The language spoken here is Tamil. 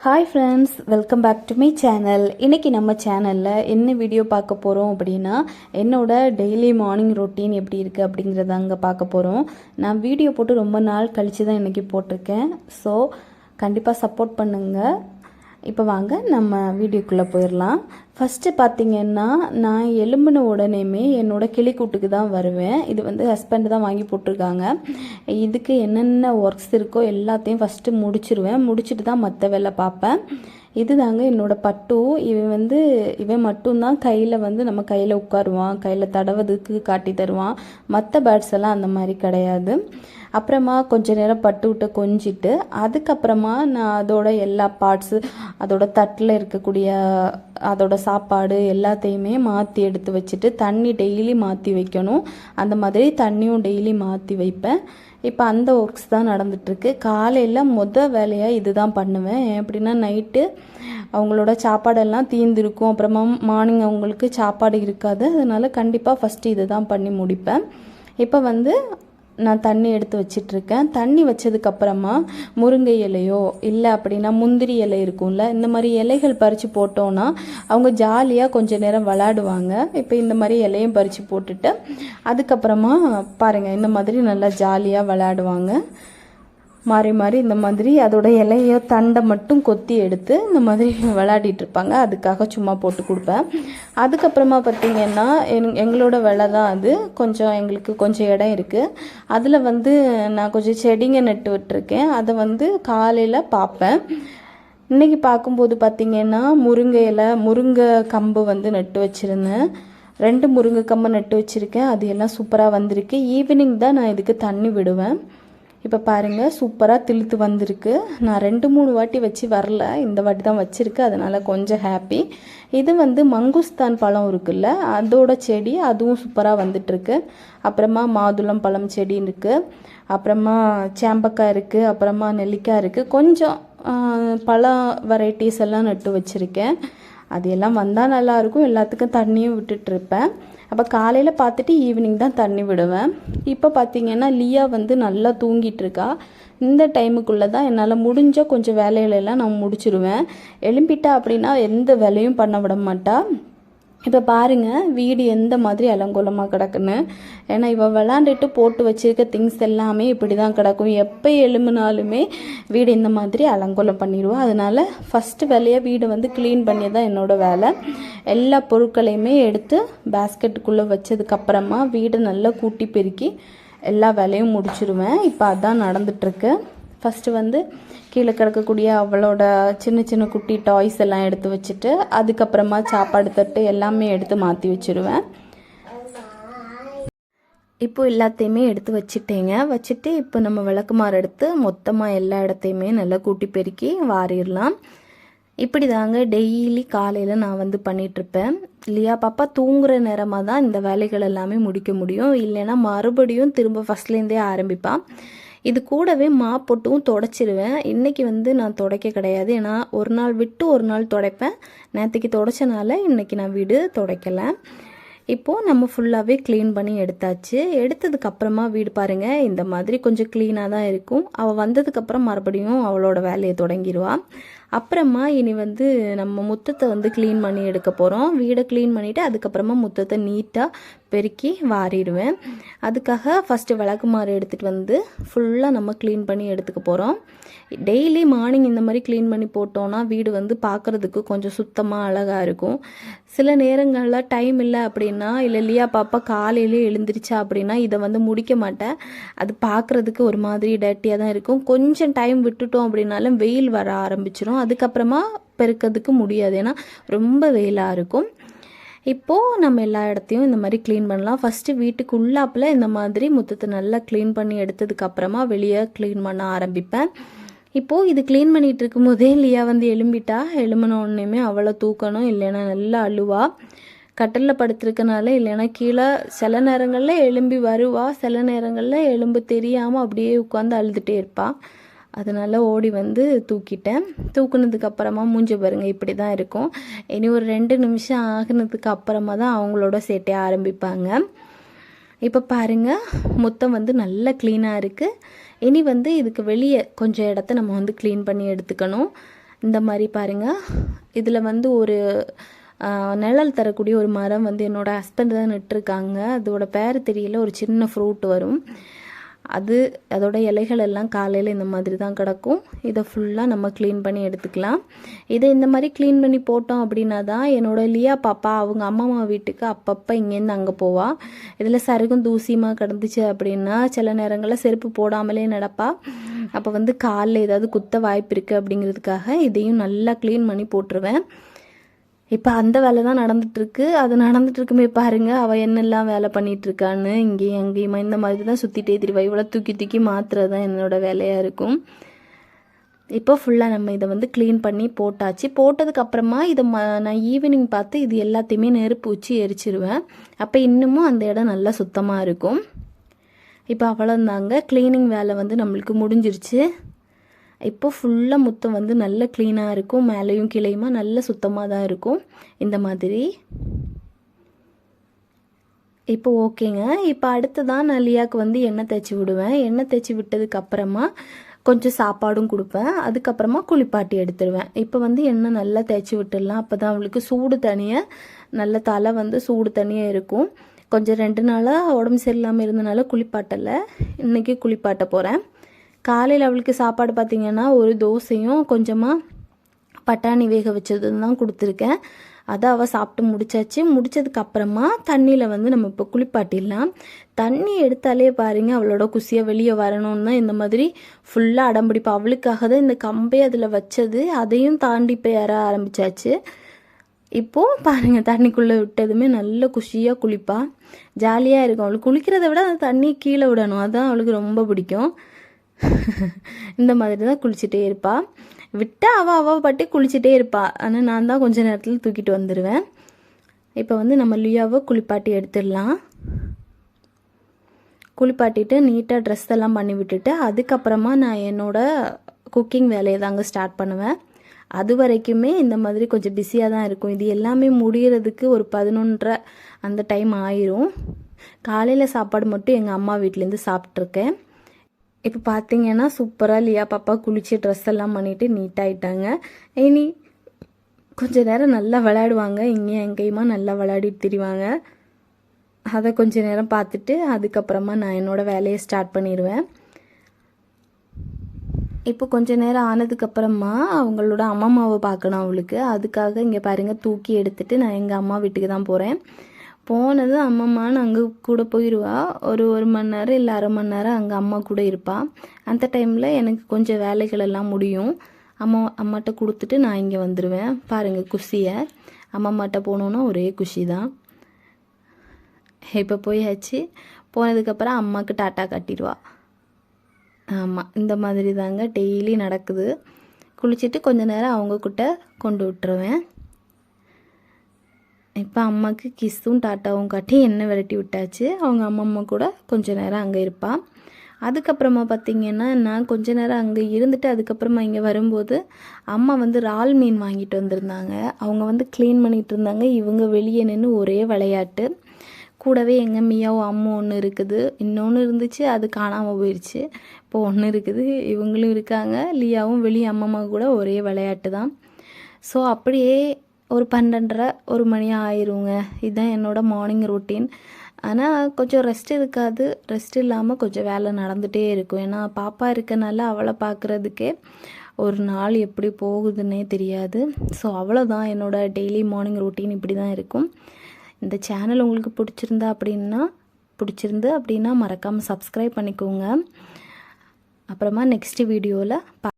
Hi friends welcome back to my channel இன்றைக்கி நம்ம சேனலில் என்ன வீடியோ பார்க்க போகிறோம் அப்படின்னா என்னோட டெய்லி மார்னிங் ரொட்டீன் எப்படி இருக்குது அப்படிங்கிறத அங்கே பார்க்க போகிறோம் நான் வீடியோ போட்டு ரொம்ப நாள் கழித்து தான் இன்றைக்கி போட்டிருக்கேன். ஸோ கண்டிப்பாக சப்போர்ட் பண்ணுங்கள் இப்போ வாங்க நம்ம வீடியோக்குள்ளே போயிடலாம் ஃபஸ்ட்டு பார்த்தீங்கன்னா நான் எலும்பின உடனேமே என்னோட கிளிக்கூட்டுக்கு தான் வருவேன். இது வந்து ஹஸ்பண்ட் தான் வாங்கி போட்டிருக்காங்க. இதுக்கு என்னென்ன ஒர்க்ஸ் இருக்கோ எல்லாத்தையும் ஃபஸ்ட்டு முடிச்சிருவேன். முடிச்சுட்டு தான் மற்ற வேலை பார்ப்பேன். இது தாங்க என்னோட பட்டு. இவன் வந்து இவன் மட்டும்தான் கையில் வந்து நம்ம கையில் உட்காருவான். கையில் தடவதுக்கு காட்டி தருவான். மற்ற பேர்ட்ஸ் எல்லாம் அந்த மாதிரி கிடையாது. அப்புறமா கொஞ்ச நேரம் பட்டு விட்டு கொஞ்சிட்டு அதுக்கப்புறமா நான் அதோட எல்லா பார்ட்ஸு அதோட தட்டில் இருக்கக்கூடிய அதோட சாப்பாடு எல்லாத்தையுமே மாற்றி எடுத்து வச்சுட்டு தண்ணி டெய்லி மாற்றி வைக்கணும். அந்த மாதிரி தண்ணியும் டெய்லி மாற்றி வைப்பேன். இப்போ அந்த ஒர்க்ஸ் தான் நடந்துட்டுருக்கு. காலையில் மொத வேலையாக இது தான் பண்ணுவேன் எப்படின்னா நைட்டு அவங்களோட சாப்பாடெல்லாம் தீர்ந்துருக்கும். அப்புறமா மார்னிங் அவங்களுக்கு சாப்பாடு இருக்காது. அதனால் கண்டிப்பாக ஃபஸ்ட்டு இது தான் பண்ணி முடிப்பேன். இப்போ வந்து நான் தண்ணி எடுத்து வச்சிட்ருக்கேன். தண்ணி வச்சதுக்கப்புறமா முருங்கை இலையோ இல்லை அப்படின்னா முந்திரி இலை இருக்கும்ல இந்த மாதிரி இலைகள் பறித்து போட்டோன்னா அவங்க ஜாலியாக கொஞ்ச நேரம் விளாடுவாங்க. இப்போ இந்த மாதிரி இலையும் பறித்து போட்டுட்டு அதுக்கப்புறமா பாருங்கள் இந்த மாதிரி நல்லா ஜாலியாக விளாடுவாங்க. மாறி மாறி இந்த மாதிரி அதோட இலைய தண்டை மட்டும் கொத்தி எடுத்து இந்த மாதிரி விளையாடிட்டு இருப்பாங்க. அதுக்காக சும்மா போட்டு கொடுப்பேன். அதுக்கப்புறமா பார்த்தீங்கன்னா எங் எங்களோட விலை தான் அது. கொஞ்சம் எங்களுக்கு கொஞ்சம் இடம் இருக்குது அதில் வந்து நான் கொஞ்சம் செடிங்க நட்டு விட்டுருக்கேன். அதை வந்து காலையில் பார்ப்பேன். இன்றைக்கி பார்க்கும்போது பார்த்திங்கன்னா முருங்கை இலை முருங்கை கம்பு வந்து நட்டு வச்சுருந்தேன். ரெண்டு முருங்கை கம்பு நட்டு வச்சுருக்கேன். அது எல்லாம் சூப்பராக வந்திருக்கு. ஈவினிங் தான் நான் இதுக்கு தண்ணி விடுவேன். இப்போ பாருங்கள் சூப்பராக திழுத்து வந்திருக்கு. நான் ரெண்டு மூணு வாட்டி வச்சு வரல. இந்த வாட்டி தான் வச்சுருக்கு. அதனால் கொஞ்சம் ஹாப்பி இது வந்து மங்குஸ்தான் பழம் இருக்குல்ல அதோட செடி அதுவும் சூப்பராக வந்துட்டுருக்கு. அப்புறமா மாதுளம் பழம் செடி இருக்குது அப்புறமா சேம்பக்காய் இருக்குது அப்புறமா நெல்லிக்காய் இருக்குது கொஞ்சம் பழ வெரைட்டிஸ் எல்லாம் நட்டு வச்சுருக்கேன். அது எல்லாம் வந்தால் நல்லாயிருக்கும் எல்லாத்துக்கும் தண்ணியும் விட்டுட்ருப்பேன் அப்போ காலையில் பார்த்துட்டு ஈவினிங் தான் தண்ணி விடுவேன். இப்போ பார்த்தீங்கன்னா லியா வந்து நல்லா தூங்கிட்டு இருக்கா இந்த டைமுக்குள்ளே தான் என்னால் முடிஞ்ச கொஞ்சம் வேலைகளெல்லாம் நான் முடிச்சிடுவேன் எழும்பிட்டா அப்படின்னா எந்த வேலையும் பண்ண விட மாட்டா. இப்போ பாருங்கள் வீடு எந்த மாதிரி அலங்கோலமாக கிடக்குன்னு. ஏன்னா இவள் விளாண்டுட்டு போட்டு வச்சுருக்க திங்ஸ் எல்லாமே இப்படி தான் கிடக்கும். எப்போ எழும்புனாலுமே வீடு இந்த மாதிரி அலங்கோலம் பண்ணிடுவோம் அதனால் ஃபஸ்ட்டு வேலையாக வீடு வந்து க்ளீன் பண்ணி தான் என்னோடய வேலை. எல்லா பொருட்களையுமே எடுத்து பேஸ்கெட்டுக்குள்ளே வச்சதுக்கப்புறமா வீடு நல்லா கூட்டி பெருக்கி எல்லா வேலையும் முடிச்சிடுவேன் இப்போ அதான் நடந்துட்டுருக்கு ஃபஸ்ட்டு வந்து கீழே கிடக்கக்கூடிய அவளோட சின்ன சின்ன குட்டி டாய்ஸ் எல்லாம் எடுத்து வச்சுட்டு அதுக்கப்புறமா சாப்பாடு தட்டு எல்லாமே எடுத்து மாற்றி வச்சுருவேன். இப்போ எல்லாத்தையுமே எடுத்து வச்சுட்டேங்க. வச்சுட்டு இப்போ நம்ம விளக்குமாறு எடுத்து மொத்தமாக எல்லா இடத்தையுமே நல்லா கூட்டி பெருக்கி வாரிடலாம். இப்படி தாங்க டெய்லி காலையில் நான் வந்து பண்ணிகிட்ருப்பேன் இல்லையா பாப்பா தூங்குற நேரமாக தான் இந்த வேலைகள் எல்லாமே முடிக்க முடியும். இல்லைன்னா மறுபடியும் திரும்ப ஃபஸ்ட்லேருந்தே ஆரம்பிப்பான் இது கூடவே மாப்பொட்டும் தொடச்சிருவேன். இன்றைக்கி வந்து நான் துடைக்க கிடையாது. ஏன்னா ஒரு நாள் விட்டு ஒரு நாள் துடைப்பேன். நேற்றுக்கு தொடச்சனால இன்றைக்கி நான் வீடு துடைக்கலை. இப்போது நம்ம ஃபுல்லாகவே க்ளீன் பண்ணி எடுத்தாச்சு. எடுத்ததுக்கப்புறமா வீடு பாருங்கள் இந்த மாதிரி கொஞ்சம் க்ளீனாக தான் இருக்கும். அவள் வந்ததுக்கப்புறம் மறுபடியும் அவளோட வேலையை தொடங்கிடுவாள் அப்புறமா இனி வந்து நம்ம முத்தத்தை வந்து க்ளீன் பண்ணி எடுக்க போகிறோம் வீடை க்ளீன் பண்ணிவிட்டு அதுக்கப்புறமா முத்தத்தை நீட்டாக பெருக்கி வாரிடுவேன். அதுக்காக ஃபஸ்ட்டு விளக்கு மாறு எடுத்துகிட்டு வந்து ஃபுல்லாக நம்ம க்ளீன் பண்ணி எடுத்துக்க போகிறோம் டெய்லி மார்னிங் இந்த மாதிரி க்ளீன் பண்ணி போட்டோன்னா வீடு வந்து பார்க்குறதுக்கு கொஞ்சம் சுத்தமாக அழகாக இருக்கும். சில நேரங்களில் டைம் இல்லை அப்படின்னா இல்லை லியா பாப்பா காலையிலே எழுந்திரிச்சா அப்படின்னா இதை வந்து முடிக்க மாட்டேன். அது பார்க்குறதுக்கு ஒரு மாதிரி டர்ட்டியாக தான் இருக்கும். கொஞ்சம் டைம் விட்டுட்டோம் அப்படின்னாலும் வெயில் வர ஆரம்பிச்சிடும் அதுக்கப்புறமா பெருக்கிறதுக்கு முடியாது. ஏன்னா ரொம்ப வெயிலாக இருக்கும். இப்போது நம்ம எல்லா இடத்தையும் இந்த மாதிரி க்ளீன் பண்ணலாம். ஃபஸ்ட்டு வீட்டுக்கு உள்ளாப்பில் இந்த மாதிரி முத்தத்தை நல்லா க்ளீன் பண்ணி எடுத்ததுக்கப்புறமா வெளியே க்ளீன் பண்ண ஆரம்பிப்பேன். இப்போது இது க்ளீன் பண்ணிகிட்டு இருக்கும்போதே லியா வந்து எலும்பிட்டா எலும்பினோடனேயுமே அவ்வளோ தூக்கணும் இல்லைன்னா நல்லா அழுவா. கட்டலில் படுத்துருக்கனால இல்லைன்னா கீழே சில நேரங்களில் எலும்பி வருவா. சில நேரங்களில் எலும்பு தெரியாமல் அப்படியே உட்காந்து அழுதுகிட்டே இருப்பாள் அதனால் ஓடி வந்து தூக்கிட்டேன். தூக்குனதுக்கு அப்புறமா மூஞ்சி பாருங்க இப்படி தான் இருக்கும். இனி ஒரு ரெண்டு நிமிஷம் ஆகினதுக்கு அப்புறமா தான் அவங்களோட சேட்டையை ஆரம்பிப்பாங்க. இப்போ பாருங்கள் மொத்தம் வந்து நல்லா க்ளீனாக இருக்குது இனி வந்து இதுக்கு வெளியே கொஞ்சம் இடத்த நம்ம வந்து க்ளீன் பண்ணி எடுத்துக்கணும். இந்த மாதிரி பாருங்கள் இதில் வந்து ஒரு நிழல் தரக்கூடிய ஒரு மரம் வந்து என்னோட ஹஸ்பண்ட் தான் நட்டுருக்காங்க. அதோட பேர் தெரியல ஒரு சின்ன ஃப்ரூட் வரும். அது அதோட இலைகள் எல்லாம் காலையில் இந்த மாதிரி தான் கிடக்கும். இதை ஃபுல்லாக நம்ம க்ளீன் பண்ணி எடுத்துக்கலாம். இதை இந்த மாதிரி க்ளீன் பண்ணி போட்டோம் அப்படின்னா தான் என்னோட லியா பாப்பா அவங்க அம்மா வீட்டுக்கு அப்பப்போ இங்கேருந்து அங்கே போவா. இதில் சருகும் தூசியமாக கிடந்துச்சு அப்படின்னா சில நேரங்களில் செருப்பு போடாமலே நடப்பா. அப்போ வந்து காலில் ஏதாவது குத்த வாய்ப்பு இருக்குது அப்படிங்கிறதுக்காக இதையும் நல்லா க்ளீன் பண்ணி போட்டுருவேன். இப்போ அந்த வேலை தான் நடந்துட்டுருக்கு. அது நடந்துட்டு இருக்குமே அவள் என்னெல்லாம் வேலை பண்ணிகிட்ருக்கான்னு இங்கேயும் அங்கேயுமா இந்த மாதிரி தான் சுற்றிட்டே திருவா. இவ்வளோ தூக்கி தூக்கி மாத்துறது தான் என்னோட வேலையாக இருக்கும். இப்போ ஃபுல்லாக நம்ம இதை வந்து க்ளீன் பண்ணி போட்டாச்சு. போட்டதுக்கப்புறமா இதை ம நான் ஈவினிங் பார்த்து இது எல்லாத்தையுமே நெருப்பு வச்சு எரிச்சிருவேன். அப்போ இன்னமும் அந்த இடம் நல்லா சுத்தமாக இருக்கும். இப்போ அவ்வளோந்தாங்க க்ளீனிங் வேலை வந்து நம்மளுக்கு முடிஞ்சிருச்சு. இப்போ ஃபுல்லாக முத்தம் வந்து நல்ல க்ளீனாக இருக்கும். மேலேயும் கிளையுமா நல்ல சுத்தமாக தான் இருக்கும். இந்த மாதிரி. இப்போ ஓகேங்க. இப்போ அடுத்ததான் நான் வந்து எண்ணெய் தேய்ச்சி விடுவேன். எண்ணெய் தேய்ச்சி விட்டதுக்கு அப்புறமா கொஞ்சம் சாப்பாடும் கொடுப்பேன். அதுக்கப்புறமா குளிப்பாட்டி எடுத்துருவேன். இப்போ வந்து எண்ணெய் நல்லா தேய்ச்சி விட்டுடலாம். அப்போ தான் அவளுக்கு சூடு தனியாக நல்ல தலை வந்து சூடு தனியாக இருக்கும். கொஞ்சம் ரெண்டு நாளாக உடம்பு சரியில்லாமல் இருந்தனால குளிப்பாட்டலை. இன்றைக்கி குளிப்பாட்ட போகிறேன் காலையில் அவளுக்கு சாப்பாடு பார்த்திங்கன்னா ஒரு தோசையும் கொஞ்சமாக பட்டாணி வேக வச்சது தான் கொடுத்துருக்கேன். அதை அவள் சாப்பிட்டு முடிச்சாச்சு. முடித்ததுக்கப்புறமா தண்ணியில் வந்து நம்ம இப்போ குளிப்பாட்டிடலாம். தண்ணி எடுத்தாலே பாருங்கள் அவளோட குசியை வெளியே வரணும்னு தான் இந்த மாதிரி ஃபுல்லாக அடம்பிடிப்பா அவளுக்காக தான் இந்த கம்பே அதில் வச்சது. அதையும் தாண்டி இப்போ ஏற ஆரம்பிச்சாச்சு. இப்போது பாருங்கள் தண்ணிக்குள்ளே விட்டதுமே நல்ல குஷியாக குளிப்பா. ஜாலியாக இருக்கும். அவளுக்கு குளிக்கிறத விட அந்த தண்ணி கீழே விடணும். அதுதான் அவளுக்கு ரொம்ப பிடிக்கும். இந்த மாதிரி தான் குளிச்சுட்டே இருப்பா. விட்டால் அவள் அவள் பாட்டி குளிச்சுட்டே இருப்பா. ஆனால் நான் தான் கொஞ்ச நேரத்தில் தூக்கிட்டு வந்துடுவேன் இப்போ வந்து நம்ம லியாவை குளிப்பாட்டி எடுத்துடலாம். குளிப்பாட்டிட்டு நீட்டாக ட்ரெஸ் எல்லாம் பண்ணி விட்டுட்டு அதுக்கப்புறமா நான் என்னோடய குக்கிங் வேலையை தாங்க ஸ்டார்ட் பண்ணுவேன். அது வரைக்குமே இந்த மாதிரி கொஞ்சம் பிஸியாக தான் இருக்கும். இது எல்லாமே முடிகிறதுக்கு ஒரு பதினொன்றரை அந்த டைம் ஆயிரும். காலையில் சாப்பாடு மட்டும் எங்கள் அம்மா வீட்டிலேருந்து சாப்பிட்ருக்கேன் இப்போ பார்த்தீங்கன்னா சூப்பராக லியா பாப்பா குளிச்சு ட்ரெஸ் எல்லாம் பண்ணிவிட்டு நீட்டாகிட்டாங்க இனி கொஞ்ச நேரம் நல்லா விளையாடுவாங்க. இங்கேயும் எங்கேயுமா நல்லா விளையாடிட்டு திரிவாங்க. அதை கொஞ்ச நேரம் பார்த்துட்டு அதுக்கப்புறமா நான் என்னோடய வேலையை ஸ்டார்ட் பண்ணிடுவேன். இப்போ கொஞ்ச நேரம் ஆனதுக்கப்புறமா அவங்களோட அம்மாவை பார்க்கணும் அவளுக்கு. அதுக்காக இங்கே பாருங்க தூக்கி எடுத்துட்டு நான் எங்கள் அம்மா வீட்டுக்கு தான் போகிறேன் போனது அம்மம்மான்னு அங்கே கூட போயிடுவா ஒரு ஒரு மணி நேரம் இல்லை அரை மணி நேரம் அங்கே அம்மா கூட இருப்பா. அந்த டைமில் எனக்கு கொஞ்சம் வேலைகள் எல்லாம் முடியும். அம்மா அம்மாட்ட கொடுத்துட்டு நான் இங்கே வந்துடுவேன் பாருங்கள் குஷியை. அம்மாட்ட போனோன்னா ஒரே குஷி தான். இப்போ போயாச்சு. போனதுக்கப்புறம் அம்மாவுக்கு டாட்டா காட்டிடுவா. ஆமாம் இந்த மாதிரி தாங்க டெய்லி நடக்குது. குளிச்சுட்டு கொஞ்ச நேரம் அவங்க கிட்ட கொண்டு விட்டுருவேன். இப்போ அம்மாவுக்கு கிஸ்ஸும் டாட்டாவும் காட்டி என்ன விரட்டி விட்டாச்சு. அவங்க அம்மா அம்மா கூட கொஞ்ச நேரம் அங்கே இருப்பாள் அதுக்கப்புறமா பார்த்தீங்கன்னா நான் கொஞ்ச நேரம் அங்கே இருந்துட்டு அதுக்கப்புறமா இங்கே வரும்போது அம்மா வந்து இறால் மீன் வாங்கிட்டு வந்திருந்தாங்க. அவங்க வந்து க்ளீன் பண்ணிகிட்டு இருந்தாங்க. இவங்க வெளியே நின்று ஒரே விளையாட்டு. கூடவே எங்கள் மியாவும் அம்மா ஒன்று இருக்குது. இன்னொன்று இருந்துச்சு அது காணாமல் போயிடுச்சு இப்போ ஒன்று இருக்குது. இவங்களும் இருக்காங்க. லியாவும் வெளியே அம்மம்மா கூட ஒரே விளையாட்டு தான் ஸோ அப்படியே ஒரு பன்னெண்டரை ஒரு மணி ஆயிருங்க. இதுதான் என்னோடய மார்னிங் ரொட்டீன் ஆனால் கொஞ்சம் ரெஸ்ட் இருக்காது. ரெஸ்ட் இல்லாமல் கொஞ்சம் வேலை நடந்துகிட்டே இருக்கும். ஏன்னா பாப்பா இருக்கனால அவளை பார்க்குறதுக்கே ஒரு நாள் எப்படி போகுதுன்னே தெரியாது. ஸோ அவ்வளோதான் என்னோட டெய்லி மார்னிங் ரொட்டீன் இப்படி தான் இருக்கும். இந்த சேனல் உங்களுக்கு பிடிச்சிருந்தா அப்படின்னா பிடிச்சிருந்து அப்படின்னா மறக்காமல் சப்ஸ்கிரைப் பண்ணிக்கோங்க. அப்புறமா நெக்ஸ்ட் வீடியோவில் பா